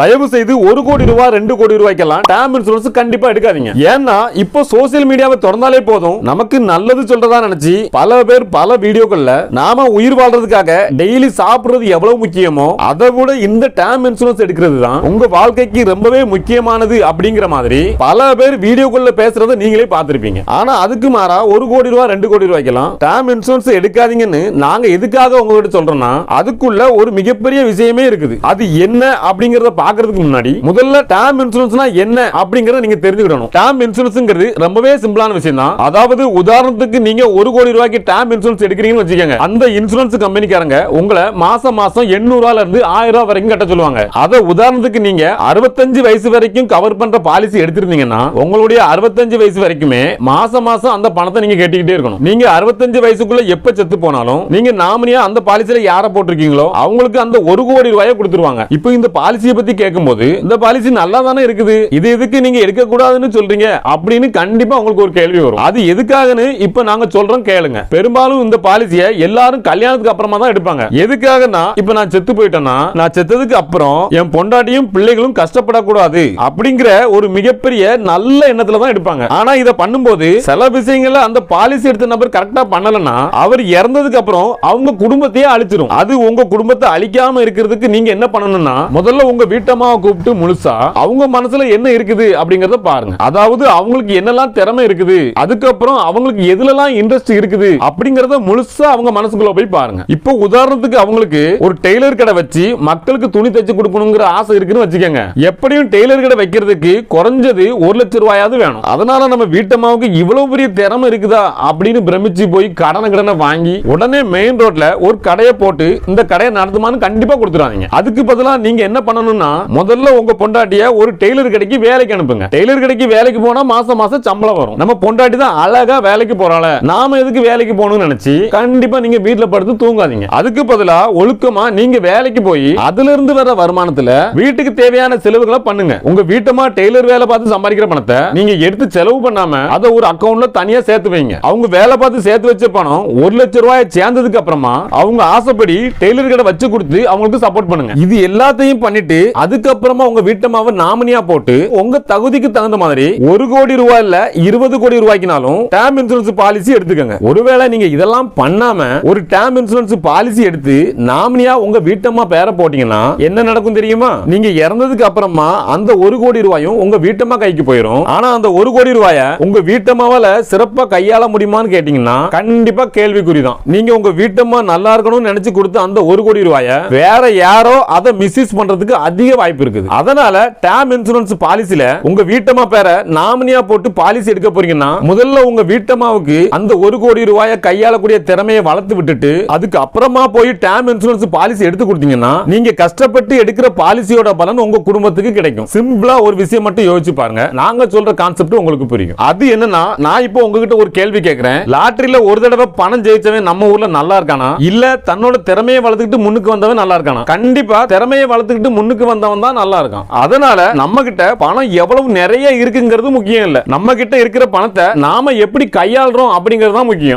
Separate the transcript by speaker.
Speaker 1: தயவு செய்து ஒரு கோடி ரூபாய் ரெண்டு கோடி ரூபாய்க்கெல்லாம் டேம் இன்சூரன்ஸ் கண்டிப்பா எடுக்காதீங்க. ஏன்னா இப்போ சோசியல் மீடியாவை திறந்தாலே போதும். நமக்கு நல்லது சொல்றதா நினைச்சு பல பேர் பல வீடியோக்கள்ல நாம உயிர் வாழ்றதுக்காக டெய்லி சாப்பிடுறது எவ்வளவு முக்கியமோ அதை விட இந்த டேம் இன்சூரன்ஸ் எடுக்கிறது தான் உங்க வாழ்க்கைக்கு ரொம்பவே முக்கியமானது அப்படிங்கிற மாதிரி பல பேர் வீடியோக்குள்ள பேசுறதை நீங்களே பார்த்திருப்பீங்க. ஆனா அதுக்கு மாறா ஒரு கோடி ரூபாய் ரெண்டு கோடி ரூபாய்க்கெல்லாம் டேம் இன்சூரன்ஸ் எடுக்காதீங்கன்னு நாங்க எதுக்காக உங்ககிட்ட சொல்றோம்னா அதுக்குள்ள ஒரு மிகப்பெரிய விஷயமே இருக்குது. அது என்ன அப்படிங்கறத பாக்குறதுக்கு முன்னாடி முதல்ல டேம் இன்சூரன்ஸ்னா என்ன அப்படிங்கறத நீங்க தெரிஞ்சுக்கணும் டேம் இன்சூரன்ஸ்ங்கிறது ரொம்பவே சிம்பிளான விஷயம் தான் அதாவது உதாரணத்துக்கு நீங்க ஒரு கோடி ரூபாய்க்கு டேம் இன்சூரன்ஸ் எடுக்கிறீங்கன்னு வச்சுக்கோங்க. அந்த இன்சூரன்ஸ் கம்பெனிக்காரங்க உங்களை மாசம் மாசம் எண்ணூறு இருந்து ஆயிரம் ரூபாய் வரைக்கும் கட்ட சொல்லுவாங்க. அத உதாரணத்துக்கு நீங்க அறுபத்தஞ்சு வயசு வரைக்கும் கவர் பண்ற பாலிசி எடுத்திருந்தீங்கன்னா உங்களுடைய அறுபத்தஞ்சு வயசு வரைக்குமே மாசம் மாசம் அந்த பணத்தை நீங்க கேட்டுக்கிட்டே இருக்கணும். நீங்க அறுபத்தஞ்சு வயசுக்குள்ள எப்ப செத்து போனாலும் நீங்க நாமினியா அந்த பாலிசியில யார போட்டிருக்கீங்களோ அவங்களுக்கு அந்த ஒரு கோடி ரூபாயை கொடுத்துருவாங்க. இப்போ இந்த பாலிசியை பத்தி கேட்கும்போது இந்த பாலிசி நல்லா தானே இருக்குது? இது எதுக்கு நீங்க எடுக்க கூடாதுன்னு சொல்றீங்க? அப்படின்னு கண்டிப்பா உங்களுக்கு ஒரு கேள்வி வரும். அது எதுக்காகன்னு இப்ப நாங்க சொல்றோம் கேளுங்க. பெரும்பாலும் இந்த பாலிசியை எல்லாரும் கல்யாணத்துக்கு அப்புறமா தான் எடுப்பாங்க. எதுக்காகனா இப்ப நான் செத்து போயிட்டேன்னா நான் செத்ததுக்கு அப்புறம் என் பொண்டாட்டியும் பிள்ளைகளும் கஷ்டப்படக்கூடாது அப்படிங்கிற ஒரு மிகப்பெரிய நல்ல எண்ணத்துல தான் எடுப்பாங்க. ஆனா இதை பண்ணும்போது சில விஷயங்கள்ல அந்த பாலிசி எடுத்த நபர் கரெக்டா பண்ணலன்னா அவர் இறந்ததுக்கு அப்புறம் அவங்க குடும்பத்தையே அழிச்சிடும் அது உங்க குடும்பத்தை அழிக்காம இருக்கிறதுக்கு நீங்க என்ன பண்ணணும்னா முதல்ல உங்க வீட்டு வீட்டம்மாவை கூப்பிட்டு முழுசா அவங்க மனசுல என்ன இருக்குது அப்படிங்கறத பாருங்க. அதாவது அவங்களுக்கு என்னெல்லாம் திறமை இருக்குது அதுக்கப்புறம் அவங்களுக்கு எதுலலாம் இன்ட்ரெஸ்ட் இருக்குது அப்படிங்கறத முழுசா அவங்க மனசுக்குள்ள போய் பாருங்க. இப்போ உதாரணத்துக்கு அவங்களுக்கு ஒரு டெய்லர் கடை வச்சு மக்களுக்கு துணி தைச்சு கொடுக்கணுங்கிற ஆசை இருக்குன்னு வச்சுக்கோங்க. எப்படியும் டெய்லர் கடை வைக்கிறதுக்கு குறைஞ்சது ஒரு லட்சம் ரூபாயாவது வேணும். அதனால நம்ம வீட்டம்மாவுக்கு இவ்வளவு பெரிய திறமை இருக்குதா அப்படின்னு பிரமிச்சு போய் கடனை கடனை வாங்கி உடனே மெயின் ரோட்ல ஒரு கடையை போட்டு இந்த கடையை நடத்துமான்னு கண்டிப்பா கொடுத்துருவாங்க அதுக்கு பதிலாக நீங்க என்ன பண்ணணும்னா முதல்ல உங்க பொண்டாட்டிய ஒரு டெய்லர் கடைக்கு வேலைக்கு அனுப்புங்க. டெய்லர் கடைக்கு வேலைக்கு போனா மாசம் மாசம் சம்பளம் வரும். நம்ம பொண்டாட்டி தான் அழகா வேலைக்கு போறாள. நாம எதுக்கு வேலைக்கு போகணும்னு நினைச்சு கண்டிப்பா நீங்க வீட்டுல படுத்து தூங்காதீங்க. அதுக்கு பதிலா ஒழுக்கமா நீங்க வேலைக்கு போய் அதுல இருந்து வர வருமானத்துல வீட்டுக்கு தேவையான செலவுகளை பண்ணுங்க. உங்க வீட்டமா டெய்லர் வேலை பார்த்து சம்பாதிக்கிற பணத்தை நீங்க எடுத்து செலவு பண்ணாம அதை ஒரு அக்கௌண்ட்ல தனியா சேர்த்து வைங்க. அவங்க வேலை பார்த்து சேர்த்து வச்ச பணம் ஒரு லட்சம் ரூபாய் சேர்ந்ததுக்கு அப்புறமா அவங்க ஆசைப்படி டெய்லர் கடை வச்சு கொடுத்து அவங்களுக்கு சப்போர்ட் பண்ணுங்க. இது எல்லாத்தையும் பண்ணிட்டு அதுக்கப்புறமா உங்க வீட்டமாவை நாமினியா போட்டு உங்க தகுதிக்கு தகுந்த மாதிரி ஒரு கோடி ரூபாய் இல்ல இருபது கோடி ரூபாய்க்குனாலும் டேம் இன்சூரன்ஸ் பாலிசி எடுத்துக்கங்க. ஒருவேளை நீங்க இதெல்லாம் பண்ணாம ஒரு டேம் இன்சூரன்ஸ் பாலிசி எடுத்து நாமினியா உங்க வீட்டம்மா பேரை போட்டீங்கன்னா என்ன நடக்கும் தெரியுமா? நீங்க இறந்ததுக்கு அப்புறமா அந்த ஒரு கோடி ரூபாயும் உங்க வீட்டம்மா கைக்கு போயிடும் ஆனா அந்த ஒரு கோடி ரூபாய உங்க வீட்டம்மாவால சிறப்பா கையாள முடியுமான்னு கேட்டீங்கன்னா கண்டிப்பா கேள்விக்குறிதான். நீங்க உங்க வீட்டம்மா நல்லா இருக்கணும்னு நினைச்சு கொடுத்த அந்த ஒரு கோடி ரூபாய வேற யாரோ அதை மிஸ்யூஸ் பண்றதுக்கு அதிக வாய்ப்பு இருக்குது. அதனால டேம் இன்சூரன்ஸ் பாலிசில உங்க வீட்டம்மா பேரை நாமினியா போட்டு பாலிசி எடுக்க போறீங்கன்னா முதல்ல உங்க வீட்டம்மாவுக்கு அந்த ஒரு கோடி ரூபாய கையாளக்கூடிய திறமையை வளர்த்து விட்டுட்டு அதுக்கு அப்புறமா போய் டேம் இன்சூரன்ஸ் பாலிசி எடுத்து கொடுத்தீங்கன்னா நீங்க கஷ்டப்பட்டு எடுக்கிற பாலிசியோட பலன் உங்க குடும்பத்துக்கு கிடைக்கும். சிம்பிளா ஒரு விஷயம் மட்டும் யோசிச்சு பாருங்க. நாங்க சொல்ற கான்செப்ட் உங்களுக்கு புரியும். அது என்னன்னா நான் இப்போ உங்ககிட்ட ஒரு கேள்வி கேட்கிறேன் லாட்டரியில ஒரு தடவை பணம் ஜெயிச்சவன் நம்ம ஊர்ல நல்லா இருக்கானா? இல்ல தன்னோட திறமையை வளர்த்துக்கிட்டு முன்னுக்கு வந்தவன் நல்லா இருக்கானா? கண்டிப்பா திறமையை வளர்த்துக்கிட்டு முன்னுக்கு வந்த வந்தவன் தான் நல்லா இருக்கான். அதனால நம்ம கிட்ட பணம் எவ்வளவு நிறைய இருக்குங்கிறது முக்கியம் இல்ல. நம்ம கிட்ட இருக்கிற பணத்தை நாம எப்படி கையாளுறோம் அப்படிங்கிறது தான் முக்கியம்.